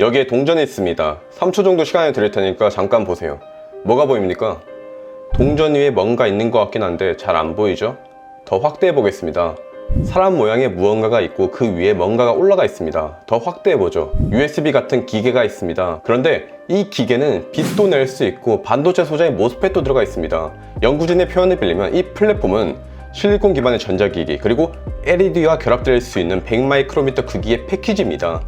여기에 동전이 있습니다. 3초 정도 시간을 드릴 테니까 잠깐 보세요. 뭐가 보입니까? 동전 위에 뭔가 있는 것 같긴 한데 잘 안 보이죠? 더 확대해 보겠습니다. 사람 모양의 무언가가 있고 그 위에 뭔가가 올라가 있습니다. 더 확대해 보죠. USB 같은 기계가 있습니다. 그런데 이 기계는 빛도 낼 수 있고 반도체 소재의 모스펫도 들어가 있습니다. 연구진의 표현을 빌리면 이 플랫폼은 실리콘 기반의 전자기기 그리고 LED와 결합될 수 있는 100마이크로미터 크기의 패키지입니다.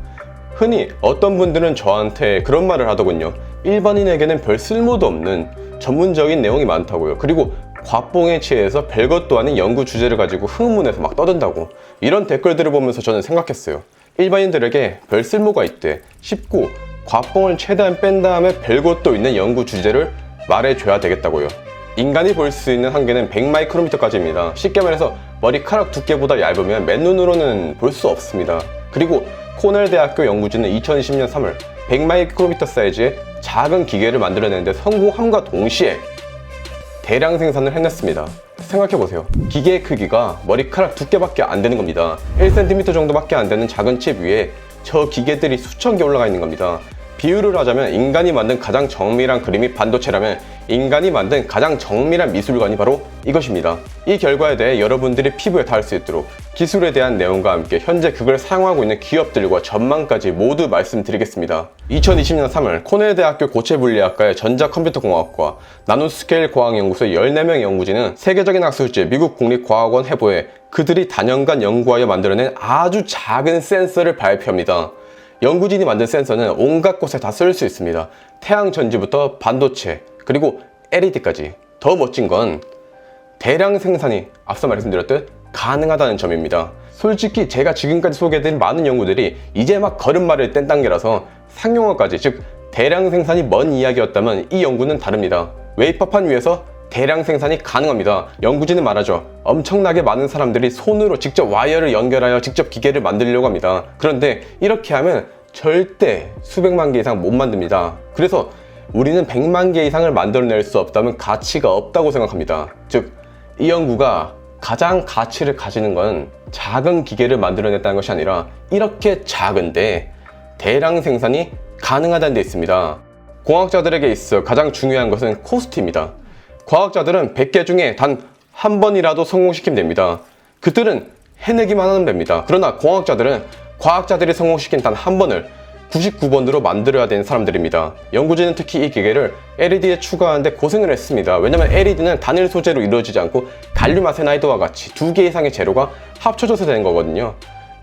흔히 어떤 분들은 저한테 그런 말을 하더군요. 일반인에게는 별 쓸모도 없는 전문적인 내용이 많다고요. 그리고 과뽕에 취해서 별것도 아닌 연구 주제를 가지고 흥문해서 막 떠든다고. 이런 댓글들을 보면서 저는 생각했어요. 일반인들에게 별 쓸모가 있대. 쉽고 과뽕을 최대한 뺀 다음에 별것도 있는 연구 주제를 말해줘야 되겠다고요. 인간이 볼 수 있는 한계는 100마이크로미터까지입니다. 쉽게 말해서 머리카락 두께보다 얇으면 맨눈으로는 볼 수 없습니다. 그리고 코넬 대학교 연구진은 2020년 3월 100마이크로미터 사이즈의 작은 기계를 만들어내는데 성공함과 동시에 대량 생산을 해냈습니다. 생각해보세요. 기계의 크기가 머리카락 두께밖에 안 되는 겁니다. 1cm 정도밖에 안 되는 작은 칩 위에 저 기계들이 수천 개 올라가 있는 겁니다. 비유를 하자면 인간이 만든 가장 정밀한 그림이 반도체라면 인간이 만든 가장 정밀한 미술관이 바로 이것입니다. 이 결과에 대해 여러분들이 피부에 닿을 수 있도록 기술에 대한 내용과 함께 현재 그걸 사용하고 있는 기업들과 전망까지 모두 말씀드리겠습니다. 2020년 3월 코넬 대학교 고체물리학과의 전자컴퓨터공학과 나노스케일 과학연구소 14명 연구진은 세계적인 학술지 미국 국립과학원 해부에 그들이 단연간 연구하여 만들어낸 아주 작은 센서를 발표합니다. 연구진이 만든 센서는 온갖 곳에 다 쓸 수 있습니다. 태양 전지부터 반도체, 그리고 LED까지. 더 멋진 건 대량 생산이 앞서 말씀드렸듯 가능하다는 점입니다. 솔직히 제가 지금까지 소개해드린 많은 연구들이 이제 막 걸음마를 뗀 단계라서 상용화까지, 즉 대량 생산이 먼 이야기였다면 이 연구는 다릅니다. 웨이퍼판 위에서 대량 생산이 가능합니다. 연구진은 말하죠. 엄청나게 많은 사람들이 손으로 직접 와이어를 연결하여 직접 기계를 만들려고 합니다. 그런데 이렇게 하면 절대 수백만 개 이상 못 만듭니다. 그래서 우리는 100만 개 이상을 만들어낼 수 없다면 가치가 없다고 생각합니다. 즉, 이 연구가 가장 가치를 가지는 건 작은 기계를 만들어냈다는 것이 아니라 이렇게 작은데 대량 생산이 가능하다는 데 있습니다. 공학자들에게 있어 가장 중요한 것은 코스트입니다. 과학자들은 100개 중에 단 한 번이라도 성공시키면 됩니다. 그들은 해내기만 하면 됩니다. 그러나 공학자들은 과학자들이 성공시킨 단 한 번을 99번으로 만들어야 되는 사람들입니다. 연구진은 특히 이 기계를 LED에 추가하는데 고생을 했습니다. 왜냐면 LED는 단일 소재로 이루어지지 않고 갈륨 아세나이드와 같이 두 개 이상의 재료가 합쳐져서 되는 거거든요.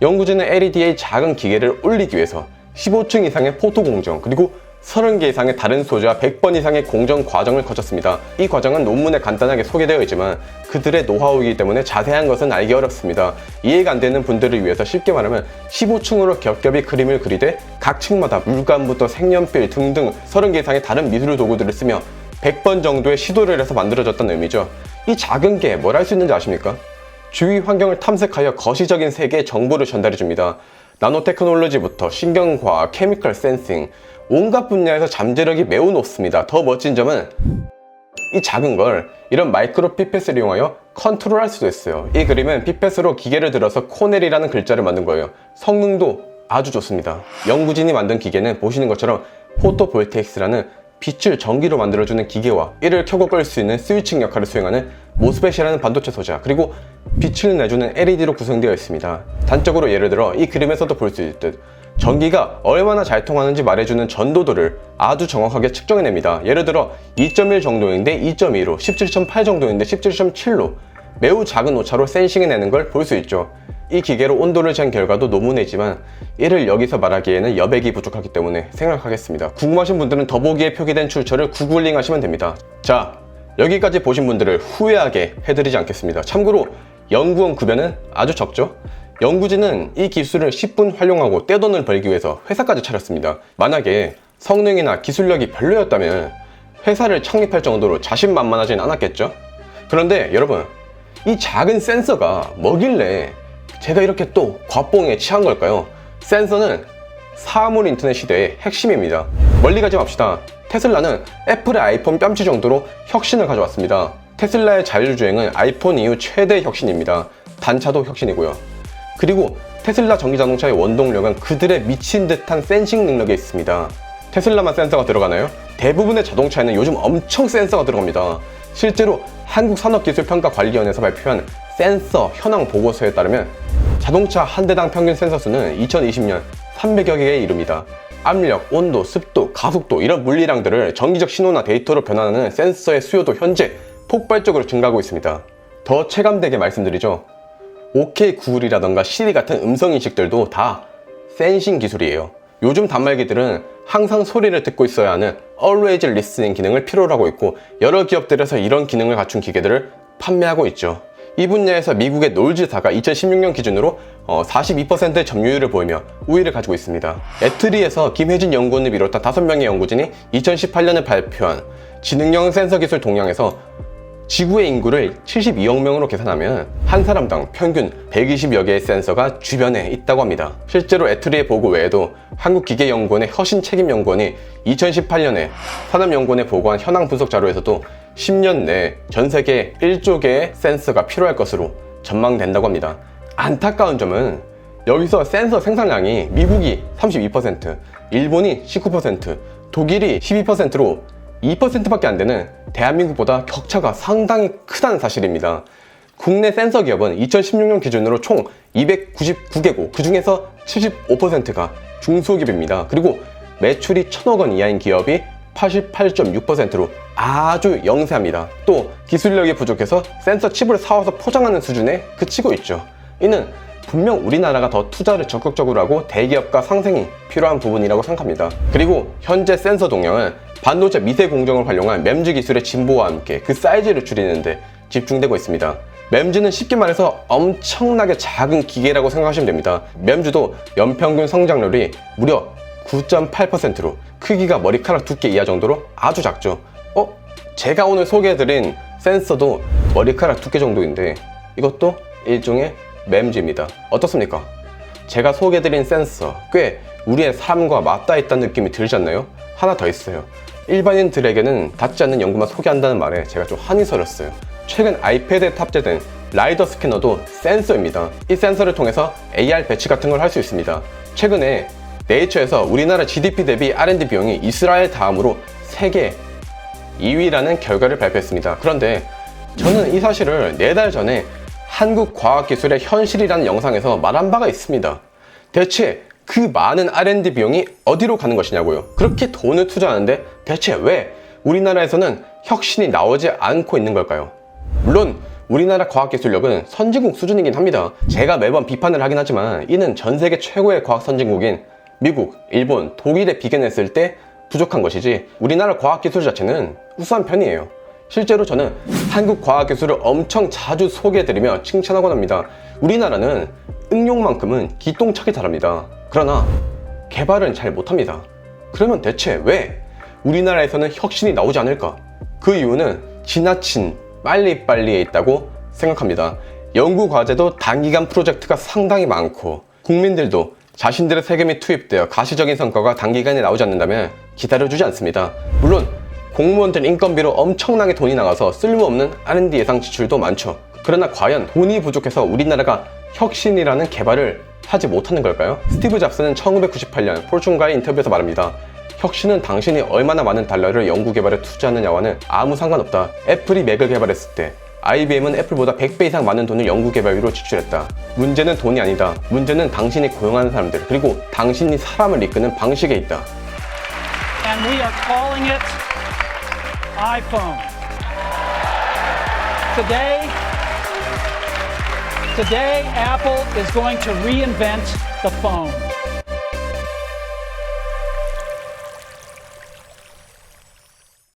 연구진은 LED의 작은 기계를 올리기 위해서 15층 이상의 포토 공정 그리고 30개 이상의 다른 소재와 100번 이상의 공정 과정을 거쳤습니다. 이 과정은 논문에 간단하게 소개되어 있지만 그들의 노하우이기 때문에 자세한 것은 알기 어렵습니다. 이해가 안 되는 분들을 위해서 쉽게 말하면 15층으로 겹겹이 그림을 그리되 각 층마다 물감부터 색연필 등등 30개 이상의 다른 미술 도구들을 쓰며 100번 정도의 시도를 해서 만들어졌다는 의미죠. 이 작은 게 뭘 할 수 있는지 아십니까? 주위 환경을 탐색하여 거시적인 세계의 정보를 전달해 줍니다. 나노테크놀로지부터 신경과학, 케미컬 센싱, 온갖 분야에서 잠재력이 매우 높습니다. 더 멋진 점은 이 작은 걸 이런 마이크로 피펫을 이용하여 컨트롤할 수도 있어요. 이 그림은 피펫으로 기계를 들어서 코넬이라는 글자를 만든 거예요. 성능도 아주 좋습니다. 연구진이 만든 기계는 보시는 것처럼 포토볼테익스라는 빛을 전기로 만들어주는 기계와 이를 켜고 끌 수 있는 스위칭 역할을 수행하는 모스펫이라는 반도체 소자 그리고 빛을 내주는 LED로 구성되어 있습니다. 단적으로 예를 들어 이 그림에서도 볼 수 있듯 전기가 얼마나 잘 통하는지 말해주는 전도도를 아주 정확하게 측정해냅니다. 예를 들어 2.1 정도인데 2.2로 17.8 정도인데 17.7로 매우 작은 오차로 센싱해내는 걸 볼 수 있죠. 이 기계로 온도를 잰 결과도 논문이지만 이를 여기서 말하기에는 여백이 부족하기 때문에 생략하겠습니다. 궁금하신 분들은 더보기에 표기된 출처를 구글링 하시면 됩니다. 자, 여기까지 보신 분들을 후회하게 해드리지 않겠습니다. 참고로 연구원 급여는 아주 적죠? 연구진은 이 기술을 10분 활용하고 떼돈을 벌기 위해서 회사까지 차렸습니다. 만약에 성능이나 기술력이 별로였다면 회사를 창립할 정도로 자신만만하진 않았겠죠? 그런데 여러분, 이 작은 센서가 뭐길래 제가 이렇게 또 과뽕에 취한 걸까요? 센서는 사물 인터넷 시대의 핵심입니다. 멀리 가지 맙시다. 테슬라는 애플의 아이폰 뺨치 정도로 혁신을 가져왔습니다. 테슬라의 자율주행은 아이폰 이후 최대 혁신입니다. 단차도 혁신이고요. 그리고 테슬라 전기자동차의 원동력은 그들의 미친 듯한 센싱 능력에 있습니다. 테슬라만 센서가 들어가나요? 대부분의 자동차에는 요즘 엄청 센서가 들어갑니다. 실제로 한국산업기술평가관리원에서 발표한 센서 현황 보고서에 따르면 자동차 한 대당 평균 센서 수는 2020년 300여 개에 이릅니다. 압력, 온도, 습도, 가속도 이런 물리량들을 전기적 신호나 데이터로 변환하는 센서의 수요도 현재 폭발적으로 증가하고 있습니다. 더 체감되게 말씀드리죠. OK 구글이라던가 시리 같은 음성 인식들도 다 센싱 기술이에요. 요즘 단말기들은 항상 소리를 듣고 있어야 하는 Always Listening 기능을 필요로 하고 있고 여러 기업들에서 이런 기능을 갖춘 기계들을 판매하고 있죠. 이 분야에서 미국의 놀즈사가 2016년 기준으로 42%의 점유율을 보이며 우위를 가지고 있습니다. 애트리에서 김혜진 연구원을 비롯한 5명의 연구진이 2018년에 발표한 지능형 센서 기술 동향에서 지구의 인구를 72억 명으로 계산하면 한 사람당 평균 120여 개의 센서가 주변에 있다고 합니다. 실제로 애트리의 보고 외에도 한국기계연구원의 허신 책임연구원이 2018년에 산업연구원에 보고한 현황 분석 자료에서도 10년 내에 전 세계 1조 개의 센서가 필요할 것으로 전망된다고 합니다. 안타까운 점은 여기서 센서 생산량이 미국이 32%, 일본이 19%, 독일이 12%로 2%밖에 안 되는 대한민국보다 격차가 상당히 크다는 사실입니다. 국내 센서 기업은 2016년 기준으로 총 299개고 그 중에서 75%가 중소기업입니다. 그리고 매출이 천억 원 이하인 기업이 88.6%로 아주 영세합니다. 또 기술력이 부족해서 센서 칩을 사와서 포장하는 수준에 그치고 있죠. 이는 분명 우리나라가 더 투자를 적극적으로 하고 대기업과 상생이 필요한 부분이라고 생각합니다. 그리고 현재 센서 동향은 반도체 미세 공정을 활용한 램즈 기술의 진보와 함께 그 사이즈를 줄이는데 집중되고 있습니다. 램즈는 쉽게 말해서 엄청나게 작은 기계라고 생각하시면 됩니다. 램즈도 연평균 성장률이 무려 9.8%로 크기가 머리카락 두께 이하 정도로 아주 작죠. 어? 제가 오늘 소개해드린 센서도 머리카락 두께 정도인데 이것도 일종의 램즈입니다. 어떻습니까? 제가 소개해드린 센서 꽤 우리의 삶과 맞닿아 있다는 느낌이 들지 않나요? 하나 더 있어요. 일반인들에게는 닿지 않는 연구만 소개한다는 말에 제가 좀 한이 서렸어요. 최근 아이패드에 탑재된 라이더 스캐너도 센서입니다. 이 센서를 통해서 AR 배치 같은 걸 할 수 있습니다. 최근에 네이처에서 우리나라 GDP 대비 R&D 비용이 이스라엘 다음으로 세계 2위라는 결과를 발표했습니다. 그런데 저는 이 사실을 4달 전에 한국과학기술의 현실이라는 영상에서 말한 바가 있습니다. 대체 그 많은 R&D 비용이 어디로 가는 것이냐고요. 그렇게 돈을 투자하는데 대체 왜 우리나라에서는 혁신이 나오지 않고 있는 걸까요? 물론 우리나라 과학기술력은 선진국 수준이긴 합니다. 제가 매번 비판을 하긴 하지만 이는 전 세계 최고의 과학 선진국인 미국, 일본, 독일에 비견했을 때 부족한 것이지 우리나라 과학기술 자체는 우수한 편이에요. 실제로 저는 한국 과학기술을 엄청 자주 소개해드리며 칭찬하곤 합니다. 우리나라는 응용만큼은 기똥차게 잘합니다. 그러나 개발은 잘 못합니다. 그러면 대체 왜 우리나라에서는 혁신이 나오지 않을까? 그 이유는 지나친 빨리빨리에 있다고 생각합니다. 연구 과제도 단기간 프로젝트가 상당히 많고 국민들도 자신들의 세금이 투입되어 가시적인 성과가 단기간에 나오지 않는다면 기다려주지 않습니다. 물론 공무원들 인건비로 엄청나게 돈이 나가서 쓸모없는 R&D 예상 지출도 많죠. 그러나 과연 돈이 부족해서 우리나라가 혁신이라는 개발을 하지 못하는 걸까요? 스티브 잡스는 1998년 폴춘과의 인터뷰에서 말합니다. 혁신은 당신이 얼마나 많은 달러를 연구 개발에 투자하느냐와는 아무 상관없다. 애플이 맥을 개발했을 때 IBM은 애플보다 100배 이상 많은 돈을 연구 개발비로 지출했다. 문제는 돈이 아니다. 문제는 당신이 고용하는 사람들 그리고 당신이 사람을 이끄는 방식에 있다. and we are calling it iPhone. Today, today Apple is going to reinvent the phone.